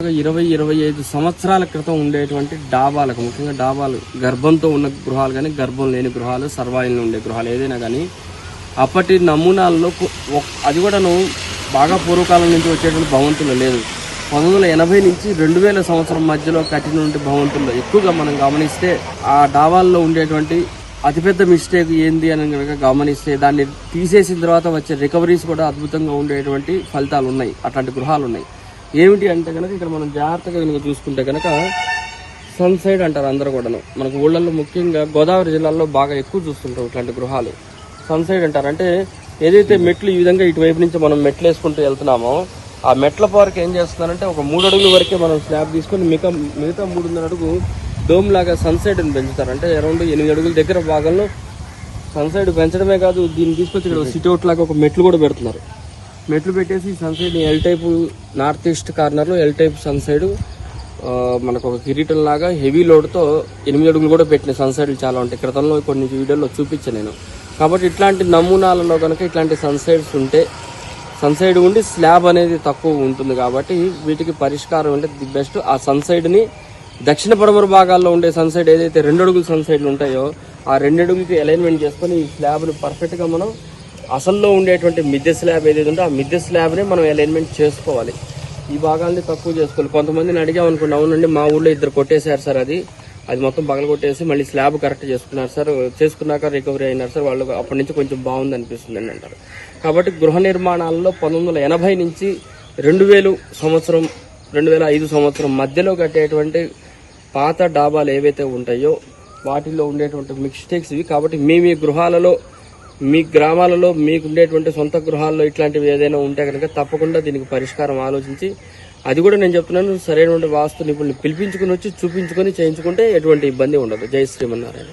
ఇరవై ఇరవై ఐదు సంవత్సరాల క్రితం ఉండేటువంటి డాబాలకు ముఖ్యంగా డాబాలు గర్భంతో ఉన్న గృహాలు కానీ గర్భం లేని గృహాలు సర్వాయిల్లో ఉండే గృహాలు ఏదైనా కానీ అప్పటి నమూనాల్లో అది కూడాను బాగా పూర్వకాలం నుంచి వచ్చేటువంటి భవంతులు లేదు. పంతొమ్మిది వందల ఎనభై నుంచి రెండు వేల సంవత్సరం మధ్యలో కట్టినటువంటి భవంతుల్లో ఎక్కువగా మనం గమనిస్తే ఆ డాబాల్లో ఉండేటువంటి అతిపెద్ద మిస్టేక్ ఏంది అని కనుక గమనిస్తే దాన్ని తీసేసిన తర్వాత వచ్చే రికవరీస్ కూడా అద్భుతంగా ఉండేటువంటి ఫలితాలు ఉన్నాయి. అట్లాంటి గృహాలు ఉన్నాయి. ఏమిటి అంటే కనుక ఇక్కడ మనం జాగ్రత్తగా కనుక చూసుకుంటే కనుక సన్ సైడ్ అంటారు అందరూ కూడాను. మనకు ఊళ్ళల్లో ముఖ్యంగా గోదావరి జిల్లాలో బాగా ఎక్కువ చూస్తుంటారు ఇట్లాంటి గృహాలు. సన్ సైడ్ అంటారు. అంటే ఏదైతే మెట్లు ఈ విధంగా ఇటువైపు నుంచి మనం మెట్లు వేసుకుంటూ వెళ్తున్నామో ఆ మెట్ల పార్క్ ఏం చేస్తున్నారంటే ఒక మూడు అడుగుల వరకే మనం స్లాబ్ తీసుకొని మిగతా మిగతా మూడున్నర అడుగు డోమ్ లాగా సన్ సైడ్ పెంచుతారు. అంటే అరౌండ్ ఎనిమిది అడుగుల దగ్గర భాగంలో సన్ సైడ్ పెంచడమే కాదు దీన్ని తీసుకొచ్చి ఇక్కడ సిట్అవుట్ లాగా ఒక మెట్లు కూడా పెడుతున్నారు. మెట్లు పెట్టేసి sun side L type north east కార్నర్లో ఎల్ టైప్ సన్ సైడ్ మనకు ఒక కిరీటం లాగా హెవీ లోడ్తో ఎనిమిది అడుగులు కూడా పెట్టిన సన్ సైడ్లు చాలా ఉంటాయి. క్రితంలో కొన్ని వీడియోలో చూపించాను నేను. కాబట్టి ఇట్లాంటి నమూనాలలో కనుక ఇట్లాంటి సన్ సైడ్స్ ఉంటే సన్ సైడ్ ఉండి స్లాబ్ అనేది తక్కువ ఉంటుంది కాబట్టి వీటికి పరిష్కారం అంటే ది బెస్ట్ ఆ సన్ సైడ్ని దక్షిణ పడమర భాగాల్లో ఉండే సన్ సైడ్ ఏదైతే రెండు అడుగులు సన్ సైడ్లు ఉంటాయో ఆ రెండు అడుగులకి అలైన్మెంట్ చేసుకొని ఈ స్లాబ్ని పర్ఫెక్ట్గా మనం అసల్లో ఉండేటువంటి మిద్దె స్లాబ్ ఏదైతే ఉందో ఆ మిద్దె స్లాబ్నే మనం అలైన్మెంట్ చేసుకోవాలి. ఈ భాగాల్ని తక్కువ చేసుకోవాలి. కొంతమందిని అడిగాం అనుకోండి అవునండి మా ఊళ్ళో ఇద్దరు కొట్టేశారు సార్ అది. అది మొత్తం పగల కొట్టేసి మళ్ళీ స్లాబ్ కరెక్ట్ చేసుకున్నారు సార్. చేసుకున్నాక రికవరీ అయినారు సార్. వాళ్ళు అప్పటి నుంచి కొంచెం బాగుంది అనిపిస్తుంది అని అంటారు. కాబట్టి గృహ నిర్మాణాలలో పంతొమ్మిది వందల ఎనభై నుంచి రెండు వేలు సంవత్సరం రెండు వేల ఐదు సంవత్సరం మధ్యలో కట్టేటువంటి పాత డాబాలు ఏవైతే ఉంటాయో వాటిల్లో ఉండేటువంటి మిస్టేక్స్ ఇవి. కాబట్టి మీ మీ గృహాలలో మీ గ్రామాలలో మీకు ఉండేటువంటి సొంత గృహాల్లో ఇట్లాంటివి ఏదైనా ఉంటే కనుక తప్పకుండా దీనికి పరిష్కారం ఆలోచించి అది కూడా నేను చెప్తున్నాను సరైనటువంటి వాస్తు నిపుణులు పిలిపించుకుని వచ్చి చూపించుకొని చేయించుకుంటే ఎటువంటి ఇబ్బంది ఉండదు. జై శ్రీమన్నారాయణ.